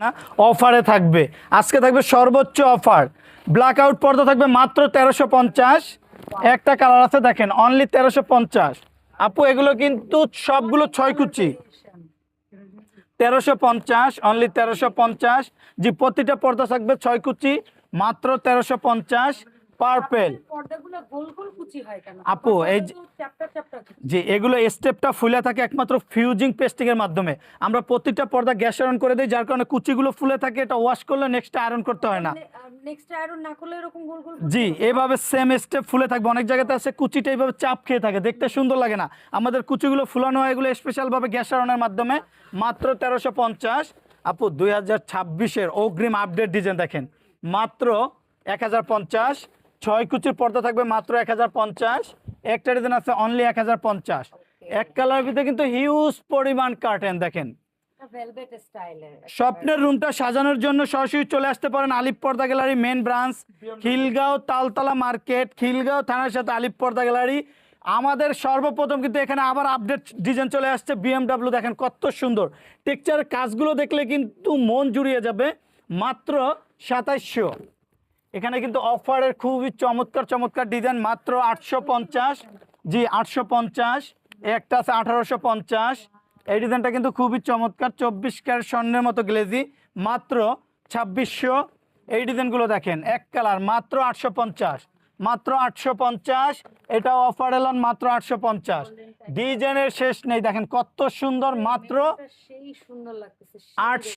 না? অফারে থাকবে। আজকে থাকবে সর্বোচ্চ অফার। ব্ল্যাক আউট পর্দা থাকবে মাত্র তেরোশো পঞ্চাশ। একটা কালার আছে, দেখেন অনলি তেরোশো পঞ্চাশ। আপু, এগুলো কিন্তু সবগুলো ছয় কুচি। তেরোশো পঞ্চাশ অনলি তেরোশো পঞ্চাশ। জি, প্রতিটা পর্দা থাকবে ছয় কুচি, মাত্র তেরোশো পঞ্চাশ। পার্পেল। আপু, এই যে- এগুলো স্টেপটা ফুলে থাকে একমাত্র ফিউজিং পেস্টিং এর মাধ্যমে। আমরা প্রতিটা পর্দা গ্যাস আয়রন করে দিই যার কারণে কুচিগুলো ফুলে থাকে এটা ওয়াশ করলে নেক্সট আয়রন করতে হয় না। জি এভাবে সেম স্টেপ ফুলে থাকবে। অনেক জায়গাতে আছে কুচিটা এইভাবে চাপ খেয়ে থাকে দেখতে সুন্দর লাগে না। আমাদের কুচিগুলো ফুলানো হয় এগুলো স্পেশালভাবে গ্যাস আয়রনের মাধ্যমে মাত্র তেরোশো পঞ্চাশ। আপু দুই হাজার ছাব্বিশের অগ্রিম আপডেট ডিজাইন দেখেন। মাত্র এক হাজার পঞ্চাশ। ছয় কুচির পর্দা থাকবে মাত্র এক হাজার পঞ্চাশ। একটা ডিজাইন আছে অনলি এক হাজার পঞ্চাশ। এক কালার ভিতরে কিন্তু হিউজ পরিমাণ কার্টেন দেখেন। স্বপ্নের রুমটা সাজানোর জন্য সরাসরি চলে আসতে পারেন আলিপ পর্দা gallery main branch Khilgaon Taltala market Khilgaon থানার সাথে আলিপ পর্দা গ্যালারি। আমাদের সর্বপ্রথম কিন্তু এখানে আবার আপডেট ডিজাইন চলে আসছে বিএমডাব্লিউ দেখেন কত সুন্দর। টেক্সচারের কাজগুলো দেখলে কিন্তু মন জুড়িয়ে যাবে। মাত্র সাতাইশশো। এখানে কিন্তু অফারের খুবই চমৎকার চমৎকার ডিজাইন মাত্র আটশো পঞ্চাশ। জি আটশো পঞ্চাশ। একটা আছে আঠারোশো পঞ্চাশ। এই ডিজাইনটা কিন্তু খুবই চমৎকার চব্বিশ ক্যারেট স্বর্ণের মতো গ্লেজি মাত্র ছাব্বিশশো। এই ডিজাইনগুলো দেখেন এক কালার মাত্র আটশো পঞ্চাশ। মাত্র আটশো পঞ্চাশ এটা অফার এলন মাত্র আটশো পঞ্চাশ। ডিজাইনের শেষ নেই দেখেন কত সুন্দর মাত্র সেই সুন্দর লাগতেছে আটশো